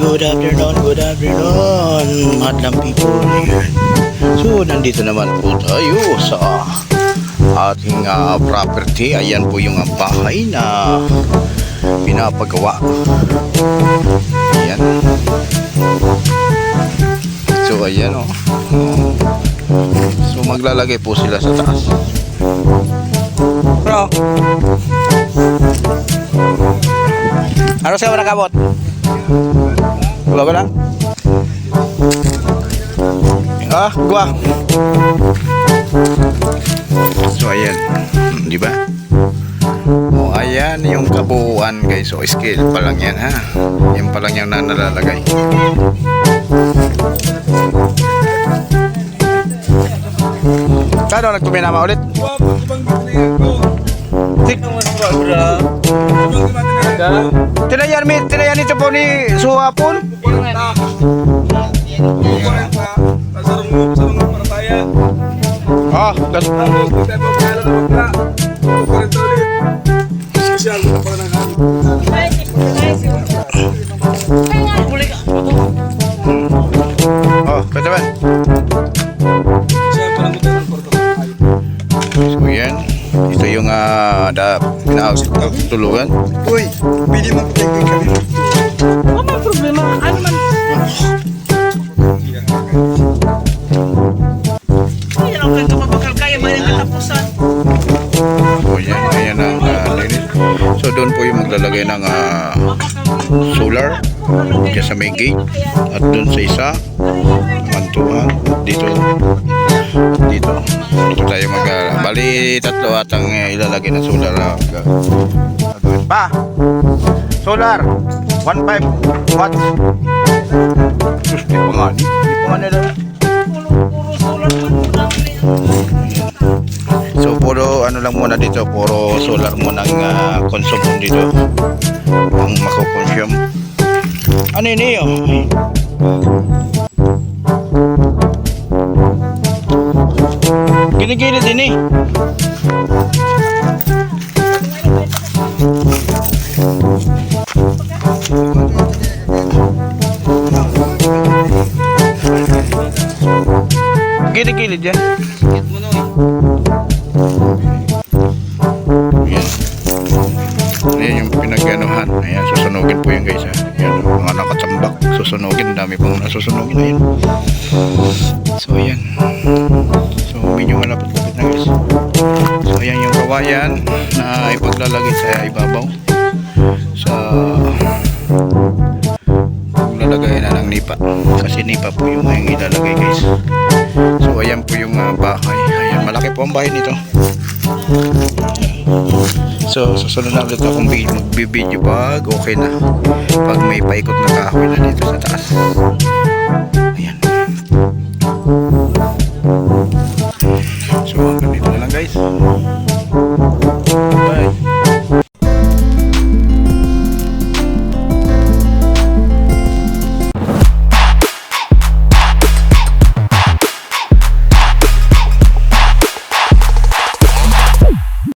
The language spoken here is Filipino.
good afternoon, good afternoon, madlang people. So, nandito naman po tayo sa ating ah, property. Ayan po yung ah, bahay na pinapagawa. Ayan. So, ayan o. Oh. So, maglalagay po sila sa taas. Bro. Ano sa'yo nakabot? Wala ba lang? Ah, gua. So, ayan. Hmm, Di ba? O, ayan yung kabuuan guys. So, scale pa lang yan ha. Yan pa lang yung na nalalagay. Kano nagtuminama ulit? Tik. Tinayan mi, tinayan ito po ni Suhapon. Ah, gas. Oh, Ito yung ah, da pinaawag tulugan. Uy, pili mo kami kami. Ano man problema? Ano man? Hindi lang kayo kapabakal kaya ba yung katapusan? So yan, ayan ang ah. So doon po yung maglalagay ng ah, solar dyan sa may gate at doon sa isa mantuhan dito dito dito tayo mag ah, bali tatlo at ang ah, ilalagay na solar gagawin. pa solar 1.5 watts Sus, di pa nga di pa nga nila. So puro ano lang muna dito, puro solar muna ang uh, consume dito. Ang mako-consume. Ano yun Ginigilid din eh. Ginigilid yan. Yan. Ayan yung pinagganuhan. Ayan, susunugin po yung guys. Ha. Ayan, mga nakatambak. Susunugin. Dami pong nasusunugin. Ayan. So, ayan. Medyo malapit-lapit na guys. So, ayan yung kawayan na ipaglalagay sa ibabaw. Sa lalagay na ng nipa. Kasi nipa po yung yung ilalagay guys. So, ayan po yung ah, bahay. Ayan, malaki po ang bahay nito. So, susunod na ulit akong bi- magbibideo pag okay na. Pag may paikot na kahoy na dito sa taas.